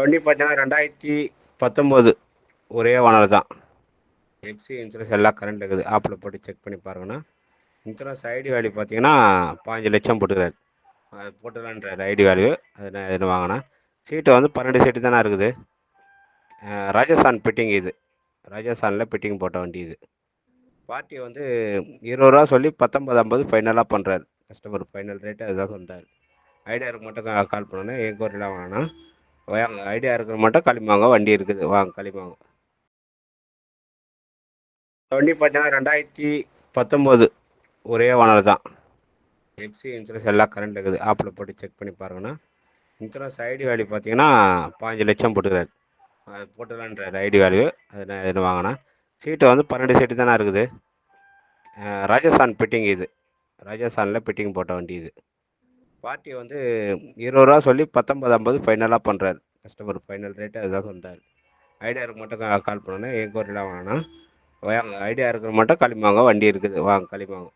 வண்டி பார்த்தீங்கன்னா ரெண்டாயிரத்தி பத்தொம்போது ஒரே ஓனர் தான். எஃப்சி இன்சூரன்ஸ் எல்லாம் கரண்ட் இருக்குது. ஆப்பில் போட்டு செக் பண்ணி பாருங்கண்ணா. இன்சூரன்ஸ் ஐடி வேல்யூ பார்த்தீங்கன்னா பாஞ்சு லட்சம் போட்டுக்கிறாரு அது போட்டுக்கலான்றாரு ஐடி வேல்யூ அது நான் எதுன்னு வாங்கினா? சீட்டு வந்து பன்னெண்டு சீட்டு தானே இருக்குது. ராஜஸ்தான் பிட்டிங் இது. ராஜஸ்தானில் பிட்டிங் போட்ட வண்டி இது. பார்ட்டி வந்து இருபது ரூபா சொல்லி பத்தொம்பது ஐம்பது ஃபைனலாக பண்ணுறாரு கஸ்டமர் ஃபைனல் ரேட்டு அதுதான் சொல்கிறாரு ஐடியாவுக்கு மட்டும் கால் கால் என் என்கொயரிலாம் வாங்கினா வாங்க ஐடியா இருக்கிற மட்டும் களிமாங்க வண்டி இருக்குது. வாங்க களிமாங்க. வண்டி பார்த்தீங்கன்னா ரெண்டாயிரத்தி பத்தொம்போது. ஒரே ஓனர் தான். எஃப்சி இன்சூரன்ஸ் எல்லாம் கரண்ட் இருக்குது. ஆப்பில் போட்டு செக் பண்ணி பாருங்கண்ணா. இன்சூரன்ஸ் ஐடி வேல்யூ பார்த்தீங்கன்னா பாஞ்சு லட்சம் போட்டுக்கிறாரு. அது போட்டுக்கலான்றாரு ஐடி வேல்யூ அது நான் எதுன்னு வாங்கினா சீட்டு வந்து பன்னெண்டு சீட்டு தானே இருக்குது. ராஜஸ்தான் பிட்டிங் இது. ராஜஸ்தானில் பிட்டிங் போட்ட வண்டி இது. பார்ட்டி வந்து இருபது ரூபா சொல்லி பத்தொம்பது ஐம்பது ஃபைனலாக பண்ணுறாரு கஸ்டமர் ஃபைனல் ரேட்டு அதுதான் சொல்கிறாரு ஐடியா இருக்க மட்டும் கால் கால் எங்கள் ஊரில் வாங்கினா வாங்க ஐடியா இருக்கிற மட்டும் களிமாங்க வண்டி இருக்குது வாங்க களிமாங்க